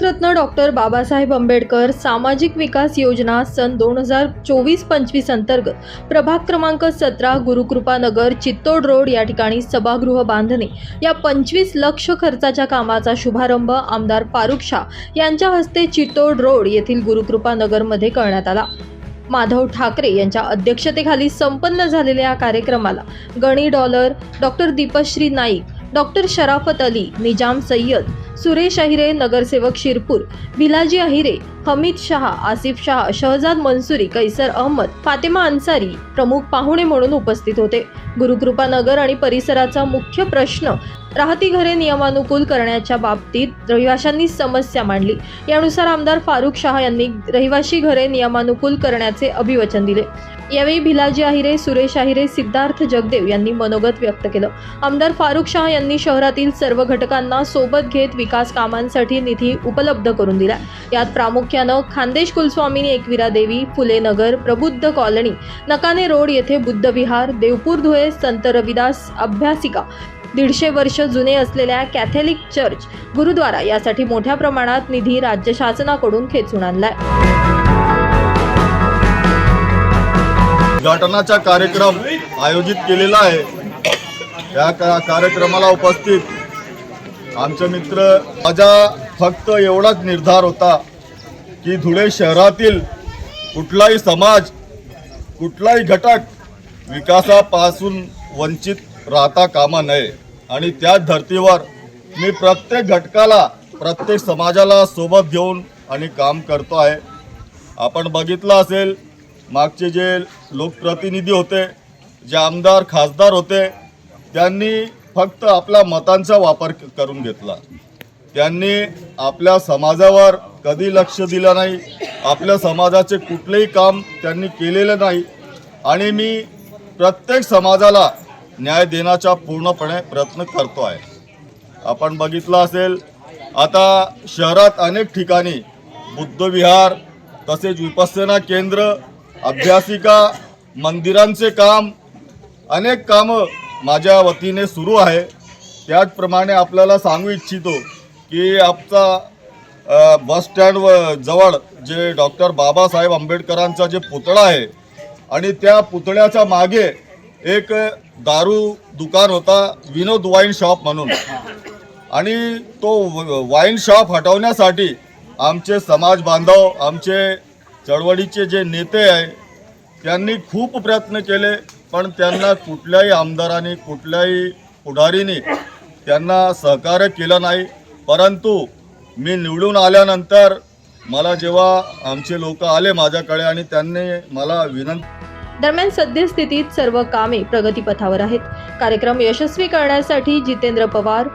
Bharat Ratna doctor Babasaheb Ambedkar सामाजिक विकास योजना सन दोन हजार चोवीस पंचवीस अंतर्गत प्रभाग क्रमांक सतरा गुरुकृपानगर चित्तोड रोड या ठिकाणी सभागृह बांधणे या पंचवीस लक्ष खर्चाच्या कामाचा शुभारंभ आमदार फारुख शाह यांच्या हस्ते चित्तोड रोड येथील गुरुकृपानगरमध्ये करण्यात आला. माधव ठाकरे यांच्या अध्यक्षतेखाली संपन्न झालेल्या या कार्यक्रमाला गणी डॉलर डॉक्टर दीपश्री नाईक डॉक्टर शराफत अली निजाम सय्यद सुरेश अहिरे नगरसेवक शिरपूर भिलाजी अहिरे हमीद शहा आसिफ शहा शहजाद मनसुरी कैसर अहमद फातेमा अन्सारी प्रमुख पाहुणे म्हणून उपस्थित होते. गुरुकृपा नगर आणि परिसराचा मुख्य प्रश्न राहती घरे नियमानुकूल करण्याच्या बाबतीत रहिवाशांनी समस्या मांडली. यानुसार आमदार फारुख शहा यांनी रहिवाशी घरे नियमानुकूल करण्याचे अभिवचन दिले. यावेळी भिलाजी आहिरे सुरेश आहिरे सिद्धार्थ जगदेव यांनी मनोगत व्यक्त केलं. आमदार फारुख शाह यांनी शहरातील सर्व घटकांना सोबत घेत विकास कामांसाठी निधी उपलब्ध करून दिला. यात प्रामुख्यानं खानदेश कुलस्वामिनी एकविरा देवी फुले नगर प्रबुद्ध कॉलनी नकाने रोड येथे बुद्धविहार देवपूर धुळे संत रविदास अभ्यासिका दीडशे वर्ष जुने असलेल्या कॅथलिक चर्च गुरुद्वारा यासाठी मोठ्या प्रमाणात निधी राज्य शासनाकडून खेचून आणलाय. उद्घाटनाचा कार्यक्रम आयोजित केलेला आहे. या का कार्यक्रमाला उपस्थित आमचे मित्र माझा फक्त एवढाच निर्धार होता की धुळे शहरातील कुठलाही समाज कुठलाही घटक विकासापासून वंचित राहता कामा नये. आणि त्याच धर्तीवर मी प्रत्येक घटकाला प्रत्येक समाजाला सोबत घेऊन आणि काम करतो आहे. आपण बघितलं असेल मागचे जे लोकप्रतिनिधी होते जे आमदार खासदार होते त्यांनी फक्त आपल्या मतांचा वापर क- करून घेतला. त्यांनी आपल्या समाजावर कधी लक्ष दिलं नाही आपल्या समाजाचे कुठलेही काम त्यांनी केलेलं नाही आणि मी प्रत्येक समाजाला न्याय देण्याचा पूर्णपणे प्रयत्न करतो आहे. आपण बघितलं असेल आता शहरात अनेक ठिकाणी बुद्धविहार तसेच विपस्सना केंद्र अभ्यासिका मंदिरांचे काम अनेक कामं माझ्या वतीने सुरू आहे. त्याचप्रमाणे आपल्याला सांगू इच्छितो की आमचा बस स्टँड व जवळ जे डॉक्टर बाबासाहेब आंबेडकरांचा जे पुतळा आहे आणि त्या पुतळ्याच्या मागे एक दारू दुकान होता विनोद वाईन शॉप म्हणून. आणि तो वाईन शॉप हटवण्यासाठी आमचे समाज बांधव आमचे चळवळीचे जे नेते आहे त्यांनी खूप प्रयत्न केले पण त्यांना कुठल्याही आमदाराने कुठल्याही पुढारीने त्यांना सहकार्य केलं नाही. परंतु मी निवडून आल्यानंतर मला जेव्हा आमचे लोक आले माझ्याकडे आणि त्यांनी मला विनंती दरम्यान सद्यस्थितीत सर्व कामे प्रगतीपथावर आहेत. कार्यक्रम यशस्वी करण्यासाठी जितेंद्र पवार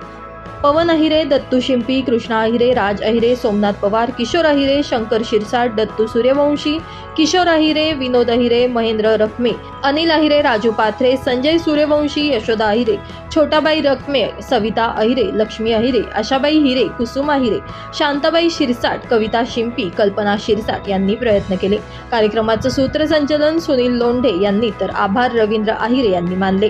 पवन अहिरे दत्तू शिंपी कृष्णा अहिरे राज अहिरे सोमनाथ पवार किशोर अहिरे शंकर शिरसाट दत्तू सूर्यवंशी किशोर अहिरे विनोद अहिरे महेंद्र रखमे अनिल अहिरे राजू पाथरे संजय सूर्यवंशी यशोदा अहिरे छोटाबाई रखमे सविता अहिरे लक्ष्मी अहिरे आशाबाई हिरे कुसुम अहिरे शांताबाई शिरसाट कविता शिंपी कल्पना शिरसाट यांनी प्रयत्न केले. कार्यक्रमाचं सूत्रसंचलन सुनील लोंढे यांनी तर आभार रवींद्र अहिरे यांनी मानले.